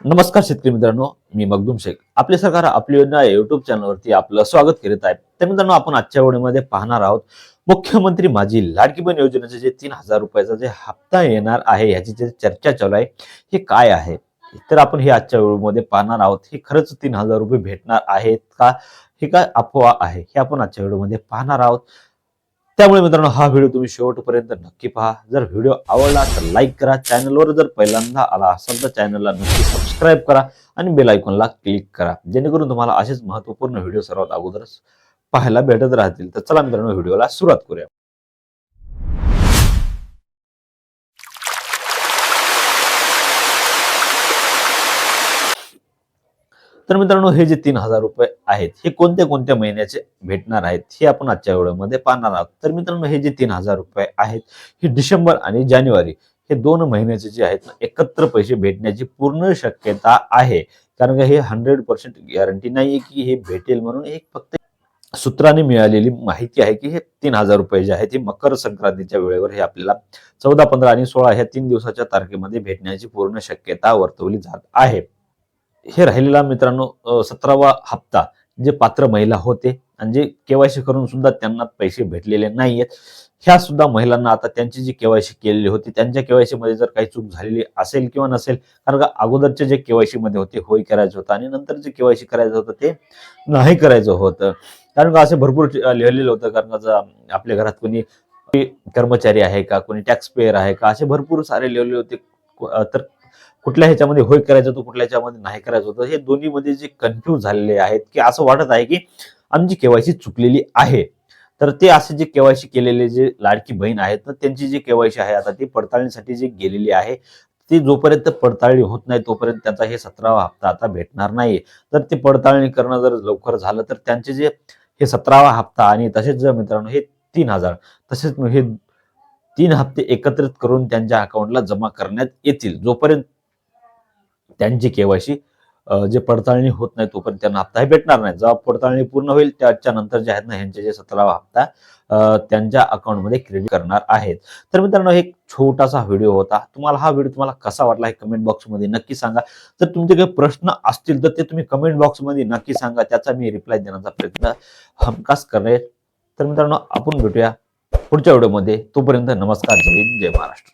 नमस्कार शेतकरी मित्रांनो मी मगदूम शेख. आपले सरकार आपली योजना या युट्यूब चॅनलवरती आपलं स्वागत करीत आहे. तर मित्रांनो आपण आजच्या वेळेमध्ये पाहणार आहोत मुख्यमंत्री माझी लाडकी बहीण योजनेचे जे तीन हजार रुपयाचा जे हप्ता येणार आहे याची जे चर्चा चालू आहे हे काय आहे? तर आपण हे आजच्या वेळेमध्ये पाहणार आहोत. हे खरंच तीन हजार रुपये भेटणार आहेत का? हे काय अफवा आहे? हे आपण आजच्या व्हिडिओमध्ये पाहणार आहोत. त्यामुळे मित्रांनो हा व्हिडिओ तुम्ही शेवटपर्यंत नक्की पहा. जर व्हिडिओ आवडला तर लाईक करा. चॅनलवर जर पहिल्यांदा आला असाल तर चॅनलला नक्की सबस्क्राईब करा आणि बेल आयकॉनला क्लिक करा. जेणेकरून तुम्हाला असेच महत्त्वपूर्ण व्हिडिओ सर्वात अगोदरच पाहायला भेटत राहतील. तर चला मित्रांनो व्हिडिओला सुरुवात करूया. तर मित्रांनो हे जे तीन हजार रुपये आहेत हे कोणत्या कोणत्या महिन्याचे भेटणार आहेत हे आपण आजच्या व्हिडिओमध्ये पाहणार आहोत. तर मित्रांनो हे जे तीन हजार रुपये आहेत हे डिसेंबर आणि जानेवारी हे दोन महिन्याचे जे आहेत ना एकत्र पैसे भेटण्याची पूर्ण शक्यता आहे. कारण का हे हंड्रेड पर्सेंट गॅरंटी नाहीये की हे भेटेल म्हणून एक फक्त सूत्राने मिळालेली माहिती आहे की हे तीन हजार रुपये जे आहेत हे मकर संक्रांतीच्या वेळेवर हे आपल्याला चौदा पंधरा आणि सोळा ह्या तीन दिवसाच्या तारखेमध्ये भेटण्याची पूर्ण शक्यता वर्तवली जात आहे. हे राहिलेला मित्रांनो सतरावा हप्ता जे पात्र महिला होते आणि जे केवायसी करून सुद्धा त्यांना पैसे भेटलेले नाहीयेत ह्या सुद्धा महिलांना आता त्यांची जी केवायसी केलेली होती त्यांच्या केवायसी मध्ये जर काही चूक झालेली असेल किंवा नसेल कारण का अगोदरचे जे केवायसी मध्ये होते होय करायचं होतं आणि नंतर जे केवायसी करायचं होतं ते नाही करायचं होतं. कारण का असे भरपूर लिहिलेलं होतं कारण का जर आपल्या घरात कोणी कर्मचारी आहे का कोणी टॅक्स पेयर आहे का असे भरपूर सारे लिहिलेले होते. तर कुठल्या ह्याच्यामध्ये होय करायचं होतं कुठल्या ह्याच्यामध्ये नाही करायचं होतं हे दोन्हीमध्ये जे कन्फ्यूज झालेले आहेत की असं वाटत आहे की आमची केवायसी चुकलेली आहे. तर ते असे जे केवायसी केलेले जे लाडकी बहीण आहेत तर त्यांची जी केवायसी आहे आता ती पडताळणीसाठी जी गेलेली आहे ती जोपर्यंत पडताळणी होत नाही तोपर्यंत त्यांचा हे सतरावा हप्ता आता भेटणार नाही तर ते पडताळणी करणं जर लवकर झालं तर त्यांचे जे हे सतरावा हप्ता आणि तसेच जर मित्रांनो हे तीन हजार तसेच हे तीन हप्ते एकत्रित करून त्यांच्या अकाउंटला जमा करण्यात येतील. जोपर्यंत त्यांची केवायसी जे पडताळणी होत नाही तोपर्यंत त्यांना हप्ताही भेटणार नाही. जेव्हा पडताळणी पूर्ण होईल त्याच्या नंतर जे आहेत ना ह्यांचे जे सतरावा हप्ता त्यांच्या अकाउंटमध्ये क्रेडिट करणार आहेत. तर मित्रांनो हे एक छोटासा व्हिडिओ होता. तुम्हाला हा व्हिडिओ तुम्हाला कसा वाटला हे कमेंट बॉक्समध्ये नक्की सांगा. जर तुमचे काही प्रश्न असतील तर ते तुम्ही कमेंट बॉक्समध्ये नक्की सांगा. त्याचा मी रिप्लाय देण्याचा प्रयत्न हमखास करेल. तर मित्रांनो आपण भेटूया पुढच्या व्हिडिओमध्ये. तोपर्यंत नमस्कार. जय हिंद जय महाराष्ट्र.